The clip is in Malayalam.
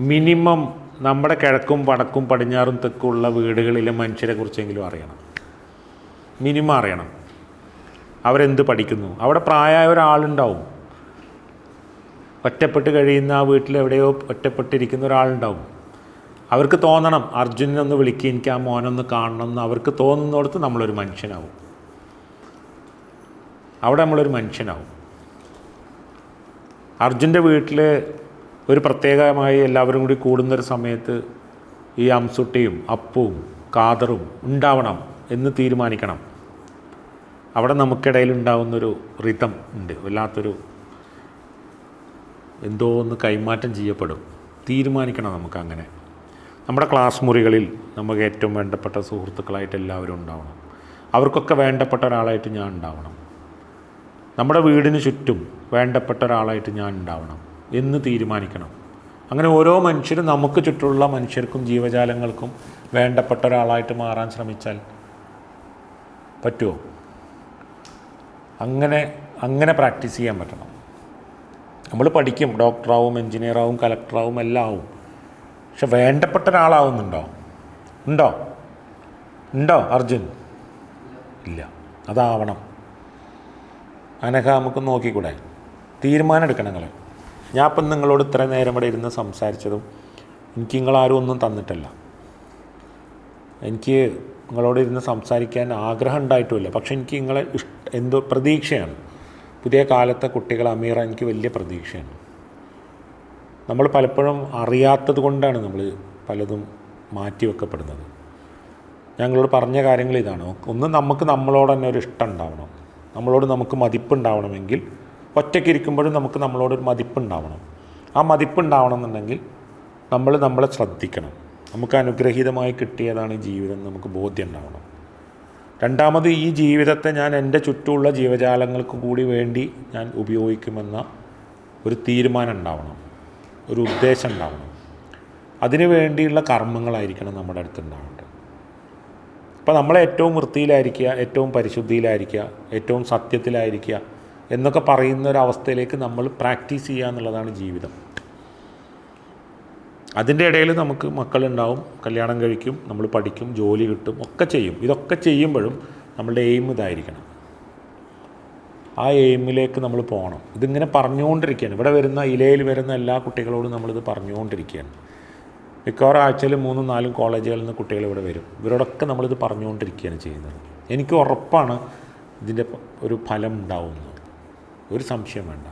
മിനിമം നമ്മുടെ കിഴക്കും വടക്കും പടിഞ്ഞാറും തെക്കുള്ള വീടുകളിലെ മനുഷ്യരെ കുറിച്ചെങ്കിലും അറിയണം. മിനിമം അറിയണം. അവരെന്ത് പഠിക്കുന്നു? അവിടെ പ്രായമായ ഒരാളുണ്ടാവും. ഒറ്റപ്പെട്ട് കഴിയുന്ന ആ വീട്ടിൽ എവിടെയോ ഒറ്റപ്പെട്ടിരിക്കുന്ന ഒരാളുണ്ടാവും. അവർക്ക് തോന്നണം അർജുനൊന്ന് വിളിക്കുക എനിക്ക് ആ മോനൊന്ന് കാണണം എന്ന് അവർക്ക് തോന്നുന്നിടത്ത് നമ്മളൊരു മനുഷ്യനാവും. അവിടെ നമ്മളൊരു മനുഷ്യനാവും. അർജുന്റെ വീട്ടിൽ ഒരു പ്രത്യേകമായി എല്ലാവരും കൂടി കൂടുന്നൊരു സമയത്ത് ഈ അംസുട്ടിയും അപ്പവും കാതറും ഉണ്ടാവണം എന്ന് തീരുമാനിക്കണം. അവിടെ നമുക്കിടയിൽ ഉണ്ടാവുന്നൊരു റിതം ഉണ്ട്. വല്ലാത്തൊരു എന്തോ ഒന്ന് കൈമാറ്റം ചെയ്യപ്പെടും. തീരുമാനിക്കണം നമുക്കങ്ങനെ. നമ്മുടെ ക്ലാസ് മുറികളിൽ നമുക്ക് ഏറ്റവും വേണ്ടപ്പെട്ട സുഹൃത്തുക്കളായിട്ട് എല്ലാവരും ഉണ്ടാവണം. അവർക്കൊക്കെ വേണ്ടപ്പെട്ട ഒരാളായിട്ട് ഞാൻ ഉണ്ടാവണം. നമ്മുടെ വീടിന് ചുറ്റും വേണ്ടപ്പെട്ട ഒരാളായിട്ട് ഞാൻ ഉണ്ടാവണം. എന്ന് തീരുമാനിക്കണം. അങ്ങനെ ഓരോ മനുഷ്യരും നമുക്ക് ചുറ്റുമുള്ള മനുഷ്യർക്കും ജീവജാലങ്ങൾക്കും വേണ്ടപ്പെട്ട ഒരാളായിട്ട് മാറാൻ ശ്രമിച്ചാൽ പറ്റുമോ? അങ്ങനെ അങ്ങനെ പ്രാക്ടീസ് ചെയ്യാൻ പറ്റണം. നമ്മൾ പഠിക്കും ഡോക്ടറാവും എൻജിനീയറാവും കലക്ടറാവും എല്ലാം ആവും. പക്ഷെ വേണ്ടപ്പെട്ട ഒരാളാവുന്നുണ്ടോ? ഉണ്ടോ? ഉണ്ടോ അർജുൻ? ഇല്ല. അതാവണം. അനഘ നമുക്ക് നോക്കിക്കൂടെ? തീരുമാനം എടുക്കണം നിങ്ങൾ ഞാൻ ഇപ്പം നിങ്ങളോട് ഇത്ര നേരം ഇവിടെ ഇരുന്ന് സംസാരിച്ചതും എനിക്ക് നിങ്ങളാരും ഒന്നും തന്നിട്ടില്ല. എനിക്ക് നിങ്ങളോട് ഇരുന്ന് സംസാരിക്കാൻ ആഗ്രഹം ഉണ്ടായിട്ടുമില്ല. പക്ഷെ എനിക്ക് നിങ്ങളെ ഇഷ്ട എന്തോ പ്രതീക്ഷയാണ്. പുതിയ കാലത്തെ കുട്ടികൾ അമീറ എനിക്ക് വലിയ പ്രതീക്ഷയാണ്. നമ്മൾ പലപ്പോഴും അറിയാത്തത് കൊണ്ടാണ് നമ്മൾ പലതും മാറ്റിവെക്കപ്പെടുന്നത് ഞങ്ങളോട് പറഞ്ഞ കാര്യങ്ങൾ ഇതാണ്. ഒന്ന് നമുക്ക് നമ്മളോട് തന്നെ ഒരു ഇഷ്ടം ഉണ്ടാവണം. നമ്മളോട് നമുക്ക് മതിപ്പുണ്ടാവണമെങ്കിൽ ഒറ്റയ്ക്ക് ഇരിക്കുമ്പോഴും നമുക്ക് നമ്മളോടൊരു മതിപ്പുണ്ടാവണം. ആ മതിപ്പുണ്ടാവണം എന്നുണ്ടെങ്കിൽ നമ്മൾ നമ്മളെ ശ്രദ്ധിക്കണം. നമുക്ക് അനുഗ്രഹീതമായി കിട്ടിയതാണ് ഈ ജീവിതം നമുക്ക് ബോധ്യം ഉണ്ടാവണം രണ്ടാമത് ഈ ജീവിതത്തെ ഞാൻ എന്റെ ചുറ്റുമുള്ള ജീവജാലങ്ങൾക്ക് കൂടി വേണ്ടി ഞാൻ ഉപയോഗിക്കുമെന്ന ഒരു തീരുമാനം ഉണ്ടാവണം. ഒരു ഉദ്ദേശം ഉണ്ടാവണം. അതിനു വേണ്ടിയുള്ള കർമ്മങ്ങളായിരിക്കണം നമ്മുടെ അടുത്ത് ഉണ്ടാവേണ്ടത്. അപ്പോൾ നമ്മൾ ഏറ്റവും വൃത്തിയിലായിരിക്കുക ഏറ്റവും പരിശുദ്ധിയിലായിരിക്കുക ഏറ്റവും സത്യത്തിലായിരിക്കുക എന്നൊക്കെ പറയുന്ന ഒരു അവസ്ഥയിലേക്ക് നമ്മൾ പ്രാക്ടീസ് ചെയ്യുക എന്നുള്ളതാണ് ജീവിതം. അതിന്റെ ഇടയിൽ നമുക്ക് മക്കളുണ്ടാവും കല്യാണം കഴിക്കും നമ്മൾ പഠിക്കും ജോലി കിട്ടും ഒക്കെ ചെയ്യും. ഇതൊക്കെ ചെയ്യുമ്പോഴും നമ്മളുടെ എയിം ഇതായിരിക്കണം. ആ എയിമിലേക്ക് നമ്മൾ പോകണം. ഇതിങ്ങനെ പറഞ്ഞുകൊണ്ടിരിക്കുകയാണ്. ഇവിടെ വരുന്ന ഇലയിൽ വരുന്ന എല്ലാ കുട്ടികളോടും നമ്മളിത് പറഞ്ഞുകൊണ്ടിരിക്കുകയാണ്. മിക്കവാറും ആഴ്ചയിൽ മൂന്നും നാലും കോളേജുകളിൽ നിന്ന് കുട്ടികൾ ഇവിടെ വരും. ഇവരോടൊക്കെ നമ്മളിത് പറഞ്ഞുകൊണ്ടിരിക്കുകയാണ് ചെയ്യുന്നത്. എനിക്ക് ഉറപ്പാണ് ഇതിന്റെ ഒരു ഫലം ഉണ്ടാവുന്നത്. ഒരു സംശയം വേണ്ട.